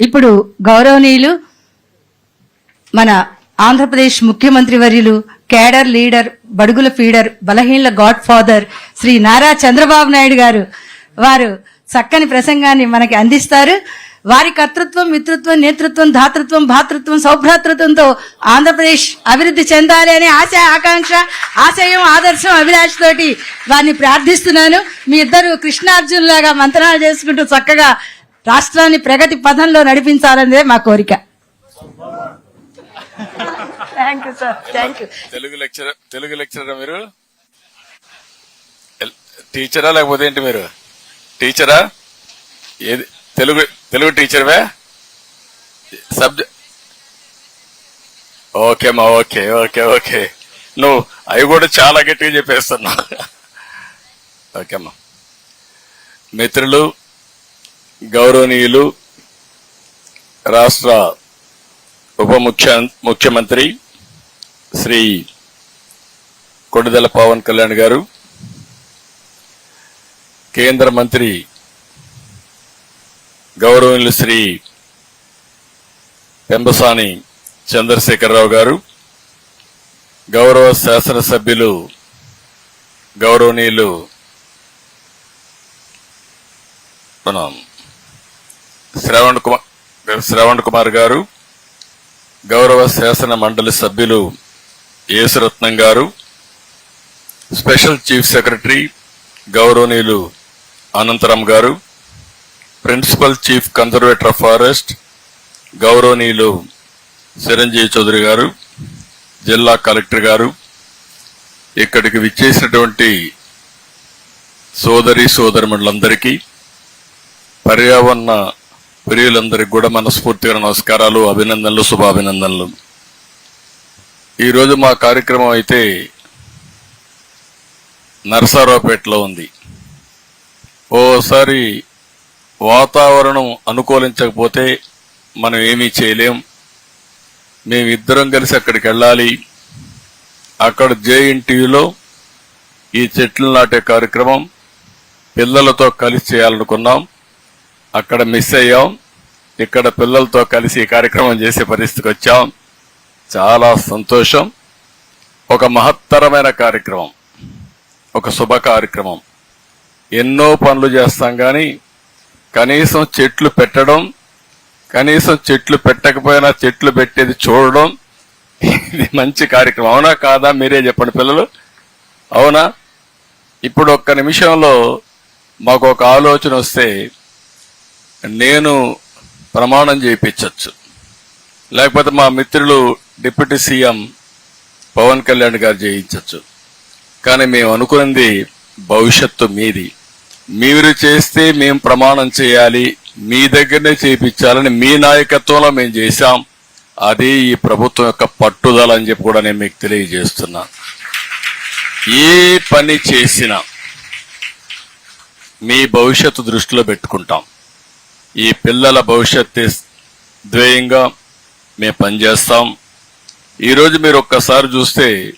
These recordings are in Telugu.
ఇప్పుడు గౌరవనీయులు మన ఆంధ్రప్రదేశ్ ముఖ్యమంత్రి వర్యులు కేడర్ లీడర్ బడుగుల ఫీడర్ బలహీనల గాడ్ ఫాదర్ శ్రీ నారా చంద్రబాబు నాయుడు గారు. వారు చక్కని ప్రసంగాన్ని మనకి అందిస్తారు. వారి కర్తృత్వం మిత్రత్వం నేతృత్వం ధాతృత్వం భాతృత్వం సౌభ్రాతృత్వంతో ఆంధ్రప్రదేశ్ అభివృద్ధి చెందాలి అనే ఆశ ఆకాంక్ష ఆశయం ఆదర్శం అభిలాష్ తోటి వారిని ప్రార్థిస్తున్నాను. మీ ఇద్దరు కృష్ణార్జున్ లాగా మంత్రాలు చేసుకుంటూ చక్కగా రాష్ట్రాన్ని ప్రగతి పథంలో నడిపించాలనేదే మా కోరిక. Thank you sir thank you Telugu lecture Telugu లెక్చరరా మీరు? టీచరా లేకపోతే ఏంటి మీరు? టీచరా? ఏది తెలుగు తెలుగు టీచర్వే? సబ్జెక్ట్ ఓకే అమ్మా ఓకే ఓకే ఓకే. నువ్వు అవి కూడా చాలా గట్టిగా చెప్పేస్తున్నావు. ఓకే అమ్మా. మిత్రులు గౌరవనీయులు రాష్ట్ర ఉప ముఖ్య ముఖ్యమంత్రి శ్రీ కొడుదల పవన్ కళ్యాణ్ గారు కేంద్ర మంత్రి గౌరవనీయులు శ్రీ పెంబసాని చంద్రశేఖరరావు గారు గౌరవ శాసనసభ్యులు గౌరవనీయులు మనం శ్రవణ్ కుమార్ శ్రవణ్ కుమార్ గారు గౌరవ శాసన మండలి సభ్యులు యేసురత్నం గారు స్పెషల్ చీఫ్ సెక్రటరీ గౌరవనీయులు Anantaram garu principal chief conservator of forest గౌరవనీయులు చిరంజీవి చౌదరి గారు జిల్లా కలెక్టర్ గారు ఇక్కడికి విచ్చేసినటువంటి సోదరి సోదరిమణులందరికీ పర్యావరణ ప్రియులందరికీ కూడా మనస్ఫూర్తిగా నమస్కారాలు అభినందనలు శుభాభినందనలు. ఈరోజు మా కార్యక్రమం అయితే నర్సారావుపేటలో ఉంది. ఓసారి వాతావరణం అనుకూలించకపోతే మనం ఏమీ చేయలేం. మేమిద్దరం కలిసి అక్కడికి వెళ్ళాలి. అక్కడ జేఎన్టీయులో ఈ చెట్లు నాటే కార్యక్రమం పిల్లలతో కలిసి చేయాలనుకున్నాం. అక్కడ మిస్ అయ్యాం. ఇక్కడ పిల్లలతో కలిసి ఈ కార్యక్రమం చేసే పరిస్థితికి వచ్చాం. చాలా సంతోషం. ఒక మహత్తరమైన కార్యక్రమం. ఒక శుభ కార్యక్రమం. ఎన్నో పనులు చేస్తాం కానీ కనీసం చెట్లు పెట్టడం కనీసం చెట్లు పెట్టకపోయినా చెట్లు పెట్టేది చూడడం ఇది మంచి కార్యక్రమం. అవునా కాదా? మీరే చెప్పండి పిల్లలు. అవునా? ఇప్పుడు ఒక్క నిమిషంలో మాకు ఒక ఆలోచన వస్తే నేను ప్రమాణం చేయించవచ్చు లేకపోతే మా మిత్రులు డిప్యూటీ సీఎం పవన్ కళ్యాణ్ గారు చేయించవచ్చు కానీ మేము అనుకున్నది భవిష్యత్తు మీది. మీరు చేస్తే మేము ప్రమాణం చేయాలి మీ దగ్గరనే చేయించాలని మీ నాయకత్వంలో మేము చేశాం. అది ఈ ప్రభుత్వం యొక్క పట్టుదల అని చెప్పి కూడా నేను మీకు తెలియజేస్తున్నా. ఏ పని చేసినా మీ భవిష్యత్తు దృష్టిలో పెట్టుకుంటాం. ఈ పిల్లల భవిష్యత్తు ధ్యేయంగా మేము పనిచేస్తాం. ఈరోజు మీరు ఒక్కసారి చూస్తే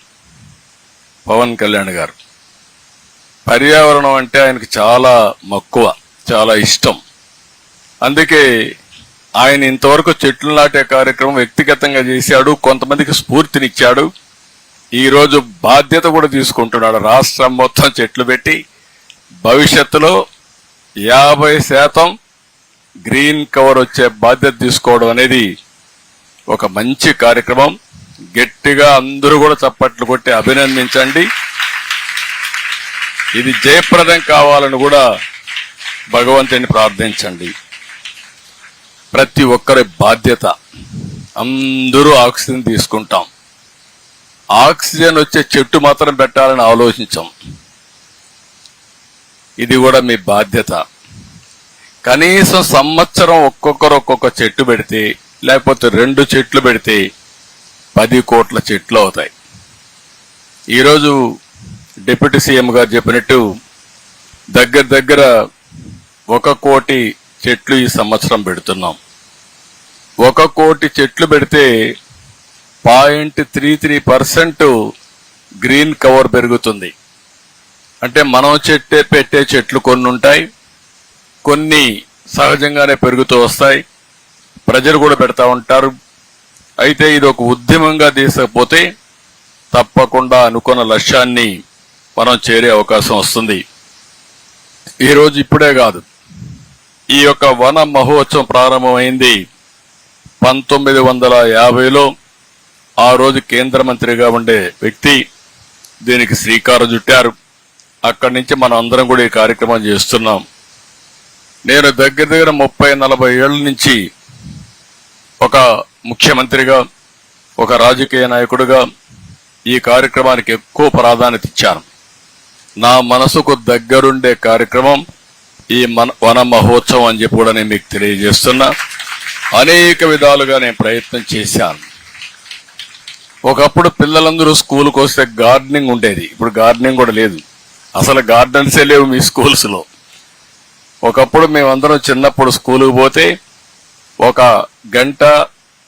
పవన్ కళ్యాణ్ గారు. పర్యావరణం అంటే ఆయనకు చాలా మక్కువ చాలా ఇష్టం. అందుకే ఆయన ఇంతవరకు చెట్లు నాటే కార్యక్రమం వ్యక్తిగతంగా చేశాడు కొంతమందికి స్ఫూర్తినిచ్చాడు. ఈరోజు బాధ్యత కూడా తీసుకుంటున్నాడు రాష్ట్రం మొత్తం చెట్లు పెట్టి. భవిష్యత్తులో యాభై శాతం గ్రీన్ కవర్ వచ్చే బాధ్యత తీసుకోవడం అనేది ఒక మంచి కార్యక్రమం. గట్టిగా అందరూ కూడా చప్పట్లు కొట్టి అభినందించండి. ఇది జయప్రదం కావాలని కూడా భగవంతుని ప్రార్థించండి. ప్రతి ఒక్కరి బాధ్యత. అందరూ ఆక్సిజన్ తీసుకుంటాం. ఆక్సిజన్ వచ్చే చెట్టు మాత్రం పెట్టాలని ఆలోచించాం. ఇది కూడా మీ బాధ్యత. కనీసం సంవత్సరం ఒక్కొక్కరు ఒక్కొక్క చెట్టు పెడితే లేకపోతే రెండు చెట్లు పెడితే పది కోట్ల చెట్లు అవుతాయి. ఈరోజు డిప్యూటీ సీఎం గారు చెప్పినట్టు దగ్గర దగ్గర ఒక కోటి చెట్లు ఈ సంవత్సరం పెడుతున్నాం. ఒక కోటి చెట్లు పెడితే point three three percent green cover పెరుగుతుంది. అంటే మనం చెట్టే పెట్టే చెట్లు కొన్ని ఉంటాయి కొన్ని సహజంగానే పెరుగుతూ వస్తాయి. ప్రజలు కూడా పెడతా ఉంటారు. అయితే ఇది ఒక ఉద్యమంగా తీసుకపోతే తప్పకుండా అనుకున్న లక్ష్యాన్ని మనం చేరే అవకాశం వస్తుంది. ఈరోజు ఇప్పుడే కాదు. ఈ యొక్క వన మహోత్సవం ప్రారంభమైంది. పంతొమ్మిది వందల యాభైలో ఆ రోజు కేంద్ర మంత్రిగా ఉండే వ్యక్తి దీనికి శ్రీకారం చుట్టారు. అక్కడి నుంచి మనం అందరం కూడా ఈ కార్యక్రమం చేస్తున్నాం. నేను దగ్గర దగ్గర ముప్పై నలభై ఏళ్ళ నుంచి ఒక ముఖ్యమంత్రిగా ఒక రాజకీయ నాయకుడిగా ఈ కార్యక్రమానికి ఎక్కువ ప్రాధాన్యత ఇచ్చాను. నా మనసుకు దగ్గరుండే కార్యక్రమం ఈ మన వన మహోత్సవం అని చెప్పి కూడా నేను మీకు తెలియజేస్తున్నా. అనేక విధాలుగా నేను ప్రయత్నం చేశాను. ఒకప్పుడు పిల్లలందరూ స్కూల్కి వస్తే గార్డెనింగ్ ఉండేది. ఇప్పుడు గార్డెనింగ్ కూడా లేదు. అసలు గార్డెన్సే లేవు మీ స్కూల్స్లో. ఒకప్పుడు మేమందరం చిన్నప్పుడు స్కూల్కి పోతే ఒక గంట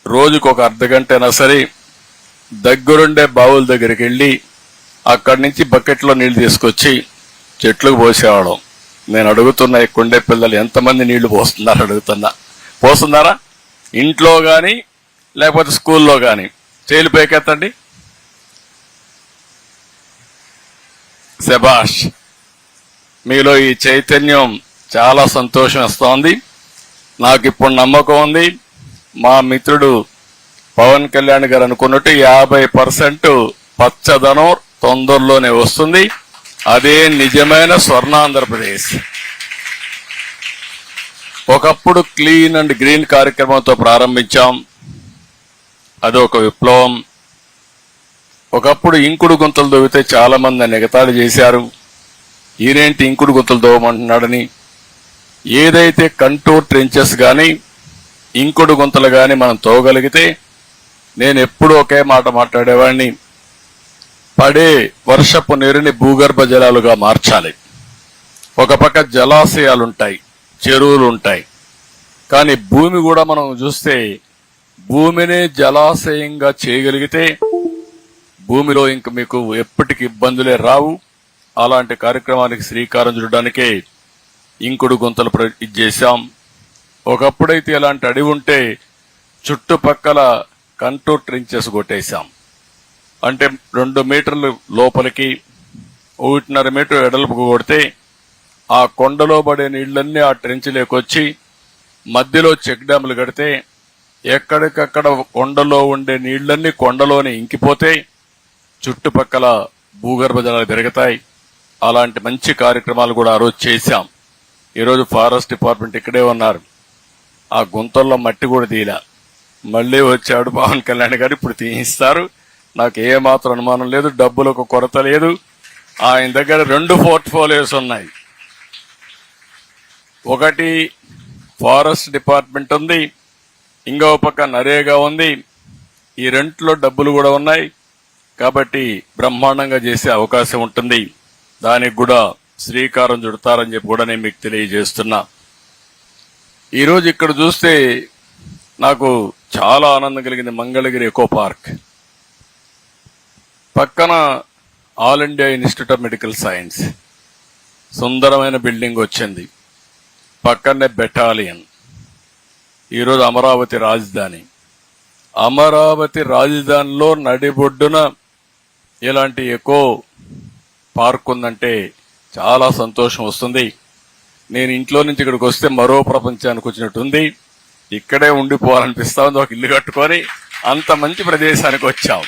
రోజుకు ఒక అర్ధ గంట అయినా సరే దగ్గరుండే బావుల దగ్గరికి వెళ్ళి అక్కడి నుంచి బకెట్లో నీళ్ళు తీసుకొచ్చి చెట్లకు పోసేవాళ్ళం. నేను అడుగుతున్నా ఇక్కడుండే పిల్లలు ఎంతమంది నీళ్ళు పోస్తున్నారు అడుగుతున్నా. పోస్తున్నారా? ఇంట్లో కానీ లేకపోతే స్కూల్లో కానీ చేలు పైకెత్తండి. శబాష్ మీలో ఈ చైతన్యం చాలా సంతోషం ఇస్తోంది నాకు ఇప్పుడు నమ్మకం ఉంది. మా మిత్రుడు పవన్ కళ్యాణ్ గారు అనుకున్నట్టు యాభై పర్సెంట్ పచ్చదనం తొందరలోనే వస్తుంది. అదే నిజమైన స్వర్ణాంధ్రప్రదేశ్. ఒకప్పుడు క్లీన్ అండ్ గ్రీన్ కార్యక్రమంతో ప్రారంభించాం. అది ఒక విప్లవం. ఒకప్పుడు ఇంకుడు గుంతలు దొవితే చాలామంది మంది చేశారు. ఈయనేంటి ఇంకుడు గుంతలు దోవమంటున్నాడని? ఏదైతే కంటూర్ ట్రెంచెస్ కానీ ఇంకుడు గుంతలు కానీ మనం తోగలిగితే నేను ఎప్పుడూ ఒకే మాట మాట్లాడేవాడిని. పడే వర్షపు నీరుని భూగర్భ జలాలుగా మార్చాలి. ఒక పక్క జలాశయాలుంటాయి చెరువులు ఉంటాయి. కానీ భూమి కూడా మనం చూస్తే భూమిని జలాశయంగా చేయగలిగితే భూమిలో ఇంక మీకు ఎప్పటికి ఇబ్బందులే రావు. అలాంటి కార్యక్రమానికి శ్రీకారం చుట్టడానికే ఇంకుడు గుంతలు ప్ర- చేశాం. ఒకప్పుడైతే ఇలాంటి అడవి ఉంటే చుట్టుపక్కల కంటూర్ ట్రించెస్ కొట్టేశాం. అంటే రెండు మీటర్లు లోపలికి ఒకటిన్నర మీటర్ ఎడల్పుకు కొడితే ఆ కొండలో పడే నీళ్ళన్నీ ఆ ట్రెంచ్లోకొచ్చి మధ్యలో చెక్ డ్యాములు కడితే ఎక్కడికక్కడ కొండలో ఉండే నీళ్ళన్నీ కొండలోనే ఇంకిపోతే చుట్టుపక్కల భూగర్భ జలాలు పెరుగుతాయి. అలాంటి మంచి కార్యక్రమాలు కూడా ఆ రోజు చేశాం. ఈరోజు ఫారెస్ట్ డిపార్ట్మెంట్ ఇక్కడే ఉన్నారు. ఆ గుంతల్లో మట్టి కూడా తీయలే. మళ్ళీ వచ్చాడు పవన్ కళ్యాణ్ గారు ఇప్పుడు తీయిస్తారు. నాకు ఏ మాత్రం అనుమానం లేదు డబ్బులకు కొరత లేదు. ఆయన దగ్గర రెండు పోర్ట్ఫోలియోస్ ఉన్నాయి. ఒకటి ఫారెస్ట్ డిపార్ట్మెంట్ ఉంది ఇంకో పక్క నరేగా ఉంది. ఈ రెంట్లో డబ్బులు కూడా ఉన్నాయి. కాబట్టి బ్రహ్మాండంగా చేసే అవకాశం ఉంటుంది. దానికి కూడా శ్రీకారం చుడతారని చెప్పి కూడా నేను మీకు తెలియజేస్తున్నా. ఈరోజు ఇక్కడ చూస్తే నాకు చాలా ఆనందం కలిగింది మంగళగిరి ఎకో పార్క్. పక్కన all India institute of medical science. సుందరమైన బిల్డింగ్ వచ్చింది. పక్కనే బెటాలియన్. ఈరోజు అమరావతి రాజధాని. అమరావతి రాజధానిలో నడిబొడ్డున ఇలాంటి ఎకో పార్క్ ఉందంటే చాలా సంతోషం వస్తుంది. నేను ఇంట్లో నుంచి ఇక్కడికి వస్తే మరో ప్రపంచానికి వచ్చినట్టుంది ఇక్కడే ఉండిపోవాలనిపిస్తా ఉంది. ఒక ఇల్లు కట్టుకొని అంత మంచి ప్రదేశానికి వచ్చాం.